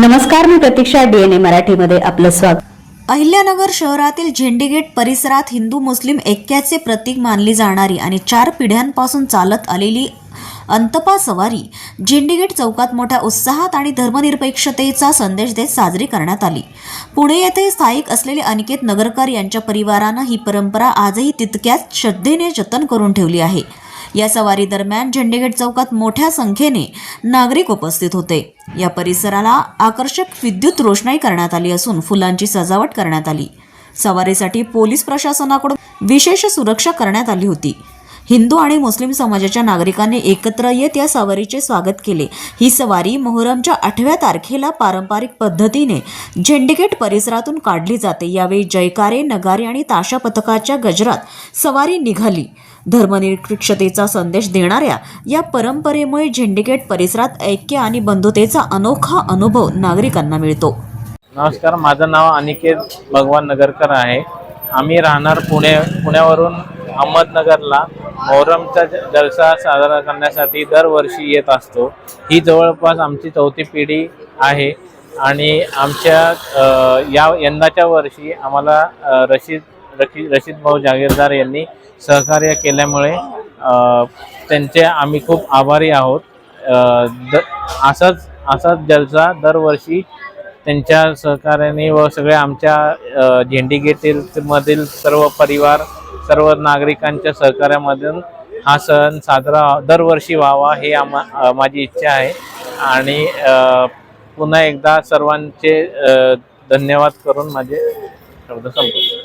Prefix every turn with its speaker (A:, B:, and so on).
A: नमस्कार मी प्रतीक्षा डीएनए मराठीमध्ये आपलं स्वागत.
B: अहिल्यानगर शहरातील झेंडीगेट परिसरात हिंदू मुस्लिम ऐक्याचे प्रतीक मानली जाणारी आणि चार पिढ्यांपासून चालत आलेली अंतपा सवारी झेंडीगेट चौकात मोठ्या उत्साहात आणि धर्मनिरपेक्षतेचा संदेश देत साजरी करण्यात आली. पुणे येथे स्थायिक असलेले अनिकेत नगरकर यांच्या परिवारानं ही परंपरा आजही तितक्याच श्रद्धेने जतन करून ठेवली आहे. या सवारी दरम्यान झेंडेगेट चौकात मोठ्या संख्येने नागरिक उपस्थित होते. या परिसराला आकर्षक विद्युत रोषणाई करण्यात आली असून फुलांची सजावट करण्यात आली. सवारीसाठी पोलीस प्रशासनाकडून विशेष सुरक्षा करण्यात आली होती. हिंदू आणि मुस्लिम समाजाच्या नागरिकांनी एकत्र येत या सवारीचे स्वागत केले. ही सवारी मोहरमच्या आठव्या तारखेला पारंपरिक पद्धतीने झेंडेगेट परिसरातून काढली जाते. यावेळी जयकारे नगारे आणि ताशा पथकाच्या गजरात सवारी निघाली. धर्मनिरपेक्षतेचा संदेश देणाऱ्या या परंपरेमुळे झेंडेगेट परिसरात ऐक्य आणि बंधुतेचा अनोखा अनुभव नागरिकांना मिळतो.
C: नमस्कार माझं नाव अनिकेत भगवान नगरकर आहे. आम्ही राहणार पुणे पुण्यावरून अहमदनगरला. मोहरमचा जलसा साजरा करण्यासाठी दरवर्षी येत असतो. ही जवळपास आमची चौथी पिढी आहे आणि आमच्या या यंदाच्या वर्षी आम्हाला रशीद रशी रशीद भाऊ जागीरदार यांनी सहकार्य केल्यामुळे त्यांचे आम्ही खूप आभारी आहोत. द असाच असाच जलसा दरवर्षी त्यांच्या सहकार्याने व सगळ्या आमच्या झेंडी गेटील मधील सर्व परिवार सर्व नागरिकांच्या सहकार्यामधून हा सण साजरा दरवर्षी व्हावा हे आमा माझी इच्छा आहे. आणि पुन्हा एकदा सर्वांचे धन्यवाद करून माझे शब्द संपवतो.